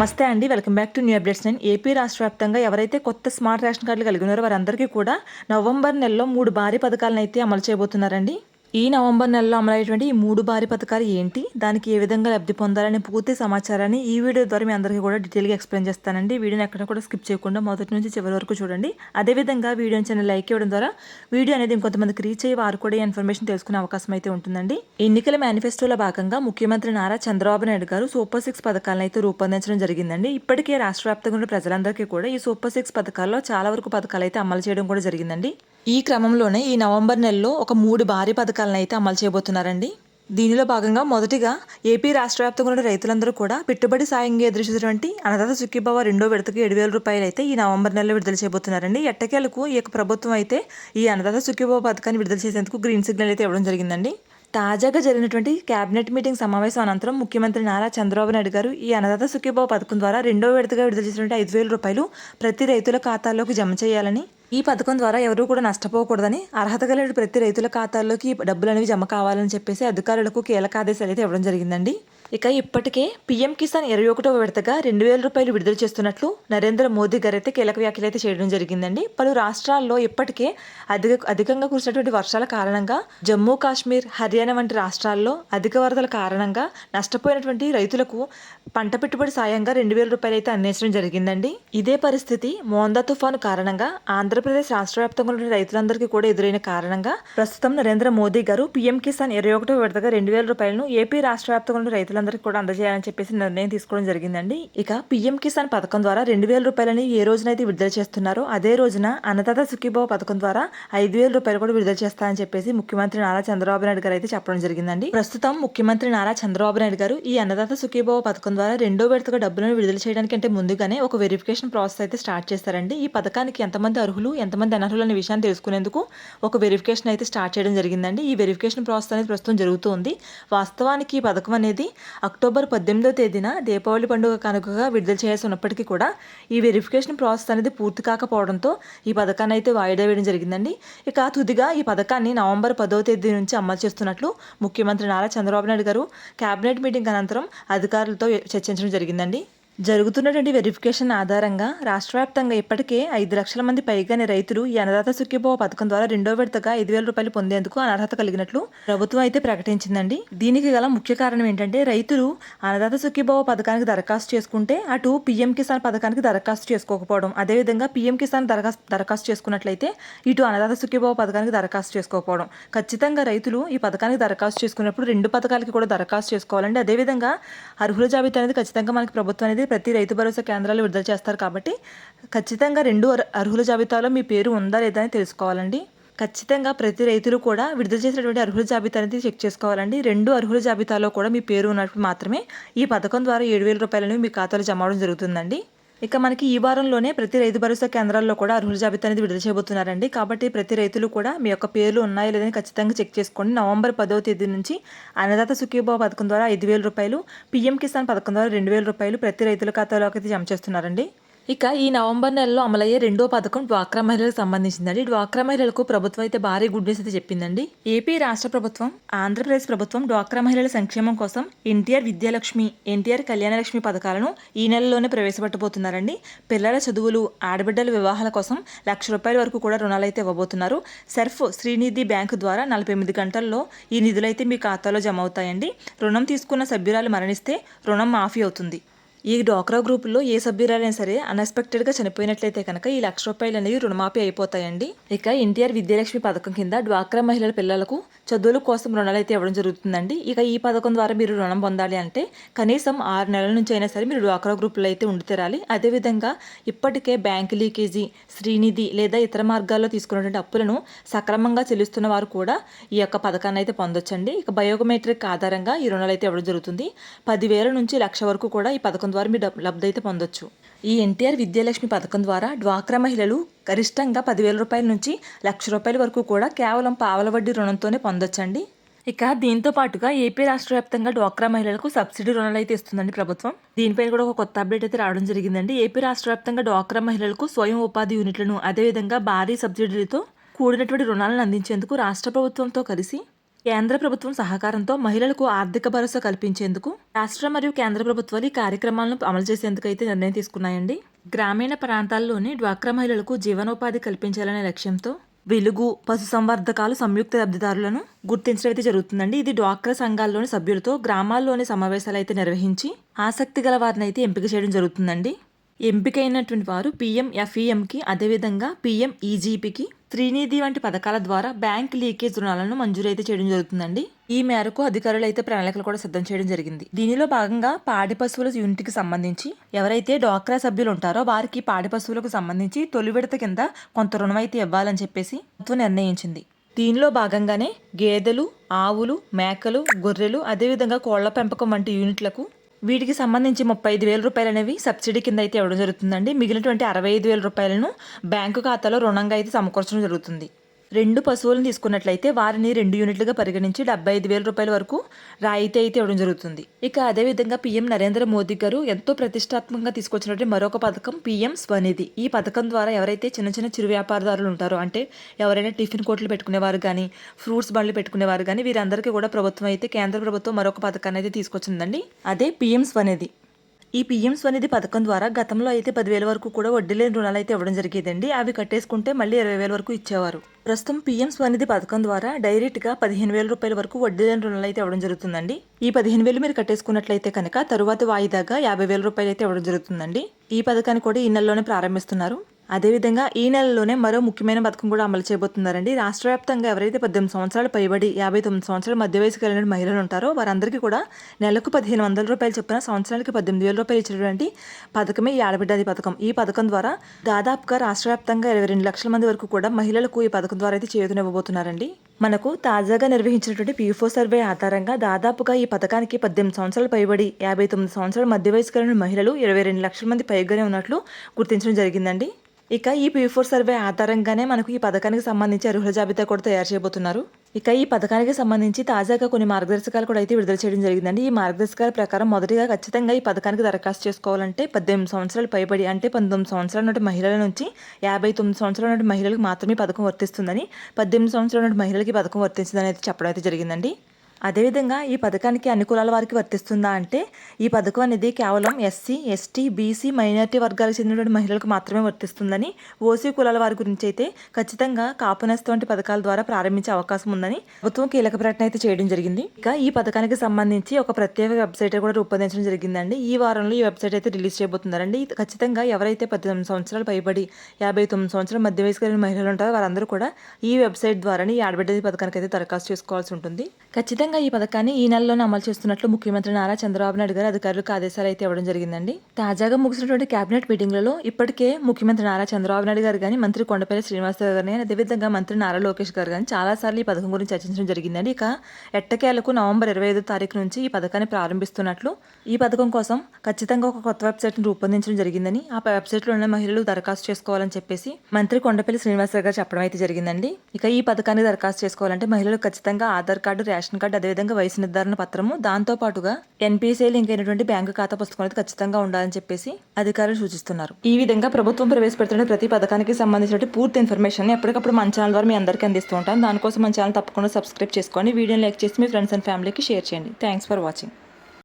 నమస్తే అండి. Welcome back to new updates. నేను ఏపీ రాష్ట్ర వ్యాప్తంగా ఎవరైతే కొత్త స్మార్ట్ రేషన్ కార్డులు కలిగి ఉన్నారో వారందరికీ కూడా నవంబర్ నెలలో మూడు భారీ పథకాలను అయితే అమలు చేయబోతున్నారండి. ఈ నవంబర్ నెలలో అమలయ్యేటువంటి ఈ మూడు భారీ పథకాలు ఏంటి? దానికి ఏ విధంగా లబ్ధి పొందాలనే పూర్తి సమాచారాన్ని ఈ వీడియో ద్వారా మీ అందరికీ కూడా డీటెయిల్గా ఎక్స్ప్లెయిన్ చేస్తానండి. వీడియోని ఎక్కడ కూడా స్కిప్ చేయకుండా మొదటి నుంచి చివరి వరకు చూడండి. అదేవిధంగా వీడియోని చిన్న లైక్ ఇవ్వడం ద్వారా వీడియో అనేది ఇంకొంతమందికి రీచ్ అయ్యి వారు కూడా ఈ ఇన్ఫర్మేషన్ తెలుసుకునే అవకాశం అయితే ఉంటుందండి. ఎన్నికల మేనిఫెస్టోలో భాగంగా ముఖ్యమంత్రి నారా చంద్రబాబు నాయుడు గారు సూపర్ సిక్స్ పథకాలను అయితే రూపొందించడం జరిగిందండి. ఇప్పటికే రాష్ట్ర వ్యాప్తంగా ప్రజలందరికీ కూడా ఈ సూపర్ సిక్స్ పథకాల్లో చాలా వరకు పథకాలు అయితే అమలు చేయడం కూడా జరిగిందండి. ఈ క్రమంలోనే ఈ నవంబర్ నెలలో ఒక మూడు భారీ పథకాలను అయితే అమలు చేయబోతున్నారండి. దీనిలో భాగంగా మొదటిగా ఏపీ రాష్ట్ర వ్యాప్తంగా ఉన్న రైతులందరూ కూడా పెట్టుబడి సాయంగా ఎదురుచినటువంటి అన్నదాత సుఖీభావ రెండో విడతకు ఏడు వేల రూపాయలు అయితే ఈ నవంబర్ నెలలో విడుదల చేయబోతున్నారండి. ఎట్టకేలకు ఈ యొక్క ప్రభుత్వం అయితే ఈ అన్నదాత సుఖీభావ పథకాన్ని విడుదల చేసేందుకు గ్రీన్ సిగ్నల్ అయితే ఇవ్వడం జరిగిందండి. తాజాగా జరిగినటువంటి కేబినెట్ మీటింగ్ సమావేశం అనంతరం ముఖ్యమంత్రి నారా చంద్రబాబు నాయుడు గారు ఈ అన్నదాత సుఖీభావ పథకం ద్వారా రెండో విడతగా విడుదల చేసినటువంటి ఐదు వేల రూపాయలు ప్రతి రైతుల ఖాతాల్లోకి జమ చేయాలని ఈ పథకం ద్వారా ఎవరూ కూడా నష్టపోకూడదని అర్హత కలిగిన ప్రతి రైతుల ఖాతాల్లోకి డబ్బులు అనేవి జమ కావాలని చెప్పేసి అధికారులకు కీలక ఆదేశాలు అయితే ఇవ్వడం జరిగిందండి. ఇక ఇప్పటికే పీఎం కిసాన్ ఇరవై ఒకటో విడతగా రెండు వేల రూపాయలు విడుదల చేస్తున్నట్లు నరేంద్ర మోదీ గారు అయితే కీలక వ్యాఖ్యలు అయితే చేయడం జరిగిందండి. పలు రాష్ట్రాల్లో ఇప్పటికే అధిక అధికంగా కురిసినటువంటి వర్షాల కారణంగా జమ్మూ కాశ్మీర్ హర్యానా వంటి రాష్ట్రాల్లో అధిక వరదల కారణంగా నష్టపోయినటువంటి రైతులకు పంట పెట్టుబడి సాయంగా రెండు వేల రూపాయలు అయితే అందించడం జరిగిందండి. ఇదే పరిస్థితి మోందా తుఫాను కారణంగా ఆంధ్రప్రదేశ్ రాష్ట్ర వ్యాప్తంగా ఉన్న రైతులందరికీ కూడా ఎదురైన కారణంగా ప్రస్తుతం నరేంద్ర మోదీ గారు పీఎం కిసాన్ ఇరవై ఒకటో విడతగా రెండు వేల రూపాయలను ఏపీ రాష్ట్ర వ్యాప్తంగా ఉన్న రైతులందరికీ కూడా అందజేయాలని చెప్పేసి నిర్ణయం తీసుకోవడం జరిగిందండి. ఇక పీఎం కిసాన్ పథకం ద్వారా రెండు వేల రూపాయలని ఏ రోజునైతే విడుదల చేస్తున్నారో అదే రోజున అన్నదాత సుఖీభావ పథకం ద్వారా ఐదు వేల రూపాయలు కూడా విడుదల చేస్తారని చెప్పేసి ముఖ్యమంత్రి నారా చంద్రబాబు నాయుడు గారు అయితే చెప్పడం జరిగిందండి. ప్రస్తుతం ముఖ్యమంత్రి నారా చంద్రబాబు నాయుడు గారు ఈ అన్నదాత సుఖీభావ పథకం ద్వారా రెండో విడతగా డబ్బులను విడుదల చేయడానికి అంటే ముందుగానే ఒక వెరిఫికేషన్ ప్రాసెస్ అయితే స్టార్ట్ చేస్తారండి. ఈ పథకానికి ఎంతమంది అర్హులు ఎంతమంది అనర్హులు అనే విషయాన్ని తెలుసుకునేందుకు ఒక వెరిఫికేషన్ అయితే స్టార్ట్ చేయడం జరిగిందండి. ఈ వెరిఫికేషన్ ప్రాసెస్ అనేది ప్రస్తుతం జరుగుతుంది వాస్తవానికి ఈ పథకం అనేది అక్టోబర్ పద్దెనిమిదో తేదీన దీపావళి పండుగ కనుకగా విడుదల చేయాల్సి ఉన్నప్పటికీ కూడా ఈ వెరిఫికేషన్ ప్రాసెస్ అనేది పూర్తి కాకపోవడంతో ఈ పథకాన్ని అయితే వాయిదా వేయడం జరిగిందండి. ఇక తుదిగా ఈ పథకాన్ని నవంబర్ పదో తేదీ నుంచి అమలు చేస్తున్నట్లు ముఖ్యమంత్రి నారా చంద్రబాబు నాయుడు గారు కేబినెట్ మీటింగ్ అనంతరం అధికారులతో చర్చించడం జరిగిందండి. జరుగుతున్నటువంటి వెరిఫికేషన్ ఆధారంగా రాష్ట్ర వ్యాప్తంగా ఇప్పటికే ఐదు లక్షల మంది పైగానే రైతులు ఈ అన్నదాత సుఖీభావ పథకం ద్వారా రెండో విడతగా ఐదు వేల రూపాయలు పొందేందుకు అనర్హత కలిగినట్లు ప్రభుత్వం అయితే ప్రకటించిందండి. దీనికి గల ముఖ్య కారణం ఏంటంటే రైతులు అన్నదాత సుఖీభావ పథకానికి దరఖాస్తు చేసుకుంటే అటు పీఎం కిసాన్ పథకానికి దరఖాస్తు చేసుకోకపోవడం అదేవిధంగా పీఎం కిసాన్ దరఖాస్తు దరఖాస్తు చేసుకున్నట్లయితే ఇటు అన్నదాత సుఖీభావ పథకానికి దరఖాస్తు చేసుకోకపోవడం. ఖచ్చితంగా రైతులు ఈ పథకానికి దరఖాస్తు చేసుకున్నప్పుడు రెండు పథకాలకి కూడా దరఖాస్తు చేసుకోవాలండి. అదేవిధంగా అర్హుల జాబితా అనేది ఖచ్చితంగా మనకి ప్రభుత్వం అనేది ప్రతి రైతు భరోసా కేంద్రాలు విడుదల చేస్తారు కాబట్టి ఖచ్చితంగా రెండు అర్హుల జాబితాలో మీ పేరు ఉందా లేదా అని తెలుసుకోవాలండి. ఖచ్చితంగా ప్రతి రైతులు కూడా విడుదల చేసినటువంటి అర్హుల జాబితా అనేది చెక్ చేసుకోవాలండి. రెండు అర్హుల జాబితాలో కూడా మీ పేరు ఉన్నప్పుడు మాత్రమే ఈ పథకం ద్వారా ఏడు వేల రూపాయలను మీ ఖాతాలో జమ అవడం జరుగుతుందండి. ఇక మనకి ఈ వారంలోనే ప్రతి రైతు భరోసా కేంద్రాల్లో కూడా అర్హుల జాబితా అనేది విడుదల చేయబోతున్నారండి. కాబట్టి ప్రతి రైతులు కూడా మీ యొక్క పేర్లు ఉన్నాయో లేదని ఖచ్చితంగా చెక్ చేసుకోండి. నవంబర్ పదవ తేదీ నుంచి అన్నదాత సుఖీభావ పథకం ద్వారా ఐదు వేల రూపాయలు పీఎం కిసాన్ పథకం ద్వారా రెండు వేల రూపాయలు ప్రతి రైతుల ఖాతాలోకి అయితే జమ చేస్తున్నారండి. ఇక ఈ నవంబర్ నెలలో అమలయ్యే రెండో పథకం డ్వాక్రా మహిళలకు సంబంధించిందండి. డ్వాక్రా మహిళలకు ప్రభుత్వం అయితే భారీ గుడ్ న్యూస్ అయితే చెప్పిందండి. ఏపీ రాష్ట్ర ప్రభుత్వం ఆంధ్రప్రదేశ్ ప్రభుత్వం డ్వాక్రా మహిళల సంక్షేమం కోసం ఎన్టీఆర్ విద్యాలక్ష్మి ఎన్టీఆర్ కళ్యాణలక్ష్మి పథకాలను ఈ నెలలోనే ప్రవేశపెట్టబోతున్నారండి. పిల్లల చదువులు ఆడబిడ్డల వివాహాల కోసం లక్ష రూపాయల వరకు కూడా రుణాలు అయితే ఇవ్వబోతున్నారు. సర్ఫ్ శ్రీనిధి బ్యాంకు ద్వారా నలభై ఎనిమిది గంటల్లో ఈ నిధులైతే మీ ఖాతాలో జమ అవుతాయండి. రుణం తీసుకున్న సభ్యురాలు మరణిస్తే రుణం మాఫీ అవుతుంది. ఈ డ్వాక్రా గ్రూపుల్లో ఏ సభ్యురాలైనా సరే అన్ఎక్స్పెక్టెడ్గా చనిపోయినట్లయితే కనుక ఈ లక్ష రూపాయలు అనేవి రుణమాఫీ అయిపోతాయండి. ఇక ఎన్టీఆర్ విద్యాలక్ష్మి పథకం కింద డ్వాక్రా మహిళల పిల్లలకు చదువుల కోసం రుణాలు అయితే ఇవ్వడం జరుగుతుందండి. ఇక ఈ పథకం ద్వారా మీరు రుణం పొందాలి అంటే కనీసం ఆరు నెలల నుంచి అయినా సరే మీరు డ్వాక్రా గ్రూపులో అయితే ఉండి తీరాలి. అదేవిధంగా ఇప్పటికే బ్యాంక్ లీకేజీ శ్రీనిధి లేదా ఇతర మార్గాల్లో తీసుకున్నటువంటి అప్పులను సక్రమంగా చెల్లిస్తున్న వారు కూడా ఈ యొక్క పథకాన్ని అయితే పొందొచ్చండి. ఇక బయోమెట్రిక్ ఆధారంగా ఈ రుణాలు అయితే ఇవ్వడం జరుగుతుంది. పదివేల నుంచి లక్ష వరకు కూడా ఈ పథకం ద్వారా మీరు లబ్ధి అయితే పొందొచ్చు. ఈ ఎన్టీఆర్ విద్యాలక్ష్మి పథకం ద్వారా డ్వాక్రా మహిళలు గరిష్టంగా పదివేల రూపాయల నుంచి లక్ష రూపాయల వరకు కూడా కేవలం పావల వడ్డీ రుణంతోనే పొందొచ్చండి. ఇక దీంతో పాటుగా ఏపీ రాష్ట్ర వ్యాప్తంగా డ్వాక్రా మహిళలకు సబ్సిడీ రుణాలు అయితే ఇస్తుందండి ప్రభుత్వం. దీనిపైన కూడా ఒక కొత్త అప్డేట్ అయితే రావడం జరిగిందండి. ఏపీ రాష్ట్ర వ్యాప్తంగా డ్వాక్రా మహిళలకు స్వయం ఉపాధి యూనిట్లను అదేవిధంగా భారీ సబ్సిడీలతో కూడినటువంటి రుణాలను అందించేందుకు రాష్ట్ర ప్రభుత్వంతో కలిసి కేంద్ర ప్రభుత్వం సహకారంతో మహిళలకు ఆర్థిక భరోసా కల్పించేందుకు రాష్ట్ర మరియు కేంద్ర ప్రభుత్వాలు ఈ కార్యక్రమాలను అమలు చేసేందుకు అయితే నిర్ణయం తీసుకున్నాయండి. గ్రామీణ ప్రాంతాల్లోని డ్వాక్రా మహిళలకు జీవనోపాధి కల్పించాలనే లక్ష్యంతో వెలుగు పశుసంవర్ధకాలు సంయుక్త లబ్ధిదారులను గుర్తించడం అయితే జరుగుతుందండి. ఇది డ్వాక్రా సంఘాల్లోని సభ్యులతో గ్రామాల్లోని సమావేశాలు అయితే నిర్వహించి ఆసక్తి గల వారిని అయితే ఎంపిక చేయడం జరుగుతుందండి. ఎంపికైనటువంటి వారు పీఎం ఎఫ్ఈఎంకి అదేవిధంగా పీఎం ఈజీపీకి త్రినిధి వంటి పథకాల ద్వారా బ్యాంక్ లీకేజ్ రుణాలను మంజూరు అయితే చేయడం జరుగుతుందండి. ఈ మేరకు అధికారులు అయితే ప్రణాళికలు కూడా సిద్ధం చేయడం జరిగింది. దీనిలో భాగంగా పాడి పశువుల యూనిట్కి సంబంధించి ఎవరైతే డ్వాక్రా సభ్యులు ఉంటారో వారికి పాడి పశువులకు సంబంధించి తొలి విడత కింద కొంత రుణం అయితే ఇవ్వాలని చెప్పేసి ప్రభుత్వం నిర్ణయించింది. దీనిలో భాగంగానే గేదెలు ఆవులు మేకలు గొర్రెలు అదేవిధంగా కోళ్ళ పెంపకం వంటి యూనిట్లకు వీటికి సంబంధించి ముప్పై ఐదు వేల రూపాయలు అనేవి సబ్సిడీ కింద అయితే ఇవ్వడం జరుగుతుందండి. మిగిలినటువంటి అరవై ఐదు వేల రూపాయలను బ్యాంకు ఖాతాలో రుణంగా అయితే సమకూర్చడం జరుగుతుంది. రెండు పశువులను తీసుకున్నట్లయితే వారిని రెండు యూనిట్లుగా పరిగణించి డెబ్బై ఐదు వేల రూపాయల వరకు రాయితీ అయితే ఇవ్వడం జరుగుతుంది. ఇక అదేవిధంగా పీఎం నరేంద్ర మోదీ గారు ఎంతో ప్రతిష్టాత్మకంగా తీసుకొచ్చినటువంటి మరొక పథకం పీఎం స్వనిధి. ఈ పథకం ద్వారా ఎవరైతే చిన్న చిన్న చిరు వ్యాపారదారులు ఉంటారో అంటే ఎవరైనా టిఫిన్ కోట్లు పెట్టుకునేవారు కానీ ఫ్రూట్స్ బండ్లు పెట్టుకునేవారు కానీ వీరందరికీ కూడా ప్రభుత్వం అయితే కేంద్ర ప్రభుత్వం మరొక పథకాన్ని అయితే తీసుకొచ్చిందండి. అదే పీఎం స్వనిధి. ఈ పీఎం స్వనిధి పథకం ద్వారా గతంలో అయితే పదివేల వరకు కూడా వడ్డీ లేని రుణాలు అయితే ఇవ్వడం జరిగేదండి. అవి కట్టేసుకుంటే మళ్ళీ ఇరవై వేల వరకు ఇచ్చేవారు. ప్రస్తుతం పీఎం స్వనిధి పథకం ద్వారా డైరెక్ట్గా పదిహేను వేల రూపాయల వరకు వడ్డీ లేని రుణాలు అయితే ఇవ్వడం జరుగుతుందండి. ఈ పదిహేను వేలు మీరు కట్టేసుకున్నట్లయితే కనుక తరువాత వాయిదాగా యాభై వేల రూపాయలు అయితే ఇవ్వడం జరుగుతుందండి. ఈ పథకాన్ని కూడా ఈ నెలలోనే ప్రారంభిస్తున్నారు. అదేవిధంగా ఈ నెలలోనే మరో ముఖ్యమైన పథకం కూడా అమలు చేయబోతున్నారండి. రాష్ట్ర వ్యాప్తంగా ఎవరైతే పద్దెనిమిది సంవత్సరాలు పైబడి యాభై తొమ్మిది సంవత్సరాల మధ్య వయసు కలిగిన మహిళలు ఉంటారో వారందరికీ కూడా నెలకు పదిహేను వందల రూపాయలు చొప్పున సంవత్సరానికి పద్దెనిమిది వేల రూపాయలు ఇచ్చినటువంటి పథకమే ఈ ఆడబిడ్డది పథకం. ఈ పథకం ద్వారా దాదాపుగా రాష్ట్ర వ్యాప్తంగా ఇరవై రెండు లక్షల మంది వరకు కూడా మహిళలకు ఈ పథకం ద్వారా అయితే చేయూతనివ్వబోతున్నారండి. మనకు తాజాగా నిర్వహించినటువంటి పీఫో సర్వే ఆధారంగా దాదాపుగా ఈ పథకానికి పద్దెనిమిది సంవత్సరాలు పైబడి యాభై తొమ్మిది సంవత్సరాల మధ్య వయసు కలిగిన మహిళలు ఇరవై రెండు లక్షల మంది పైగానే ఉన్నట్లు గుర్తించడం జరిగిందండి. ఇక ఈ బిఫోర్ సర్వే ఆధారంగానే మనకు ఈ పథకానికి సంబంధించి అర్హుల జాబితా కూడా తయారు చేయబోతున్నారు. ఇక ఈ పథకానికి సంబంధించి తాజాగా కొన్ని మార్గదర్శకాలు కూడా అయితే విడుదల చేయడం జరిగిందండి. ఈ మార్గదర్శకాల ప్రకారం మొదటిగా ఖచ్చితంగా ఈ పథకానికి దరఖాస్తు చేసుకోవాలంటే పద్దెనిమిది సంవత్సరాలు పైబడి అంటే పంతొమ్మిది సంవత్సరాల నుండి మహిళల నుంచి యాభై తొమ్మిది సంవత్సరాల నుండి మహిళలకు మాత్రమే పథకం వర్తిస్తుందని పద్దెనిమిది సంవత్సరాల నుండి మహిళలకి పథకం వర్తించిందని అయితే చెప్పడం అయితే జరిగిందండి. అదేవిధంగా ఈ పథకానికి అన్ని కులాల వారికి వర్తిస్తుందా అంటే ఈ పథకం అనేది కేవలం ఎస్సీ ఎస్టీ బీసీ మైనారిటీ వర్గాలకు చెందినటువంటి మహిళలకు మాత్రమే వర్తిస్తుందని ఓసీ కులాల వారి గురించి అయితే ఖచ్చితంగా కాపునేస్త వంటి పథకాల ద్వారా ప్రారంభించే అవకాశం ఉందని ప్రభుత్వం కీలక ప్రకటన అయితే చేయడం జరిగింది. ఇక ఈ పథకానికి సంబంధించి ఒక ప్రత్యేక వెబ్సైట్ కూడా రూపొందించడం జరిగిందండి. ఈ వారంలో ఈ వెబ్సైట్ అయితే రిలీజ్ చేయబోతున్నారండి. ఇది ఖచ్చితంగా ఎవరైతే పద్దెనిమిది సంవత్సరాలు పైబడి యాభై తొమ్మిది సంవత్సరాల మధ్య వయసు కలిగిన మహిళలు ఉంటారో వారందరూ కూడా ఈ వెబ్సైట్ ద్వారానే ఈ అడ్వర్టైజ్ పథకానికి అయితే దరఖాస్తు చేసుకోవాల్సి ఉంటుంది. ఖచ్చితంగా ఈ పథకాన్ని ఈ నెలలోనే అమలు చేస్తున్నట్లు ముఖ్యమంత్రి నారా చంద్రబాబు నాయుడు గారు అధికారులకు ఆదేశాలు అయితే ఇవ్వడం జరిగిందండి. తాజాగా ముగిసినటువంటి కేబినెట్ మీటింగ్లలో ఇప్పటికే ముఖ్యమంత్రి నారా చంద్రబాబు నాయుడు గారు కానీ మంత్రి కొండపల్లి శ్రీనివాసరావు గారిని అదేవిధంగా మంత్రి నారా లోకేష్ గారు కానీ చాలాసార్లు ఈ పథకం గురించి చర్చించడం జరిగిందండి. ఇక ఎట్టకేలకు నవంబర్ ఇరవై ఐదు తారీఖు నుంచి ఈ పథకాన్ని ప్రారంభిస్తున్నట్లు ఈ పథకం కోసం ఖచ్చితంగా ఒక కొత్త వెబ్సైట్ని రూపొందించడం జరిగిందని ఆ వెబ్సైట్లో ఉన్న మహిళలు దరఖాస్తు చేసుకోవాలని చెప్పేసి మంత్రి కొండపల్లి శ్రీనివాసరావు గారు చెప్పడం అయితే జరిగిందండి. ఇక ఈ పథకాన్ని దరఖాస్తు చేసుకోవాలంటే మహిళలు ఖచ్చితంగా ఆధార్ కార్డు రేషన్ కార్డు అదేవిధంగా వయసు నిర్ధారణ పత్రము. దాంతో పాటుగా ఎన్పిసిఐ లింక్ అయినటువంటి బ్యాంకు ఖాతా పుస్తకం అనేది ఖచ్చితంగా ఉండాలని చెప్పేసి అధికారులు సూచిస్తున్నారు. ఈ విధంగా ప్రభుత్వం ప్రవేశపెడుతున్న ప్రతి పథకానికి సంబంధించిన పూర్తి ఇన్ఫర్మేషన్ ఎప్పటికప్పుడు మన ఛానల్ ద్వారా మీ అందరికీ అందిస్తూ ఉంటాను. దానికోసం మన ఛానల్ తప్పకుండా సబ్స్క్రైబ్ చేసుకొని వీడియోని లైక్ చేసి మీ ఫ్రెండ్స్ అండ్ ఫ్యామిలీకి షేర్ చేయండి. Thanks for watching.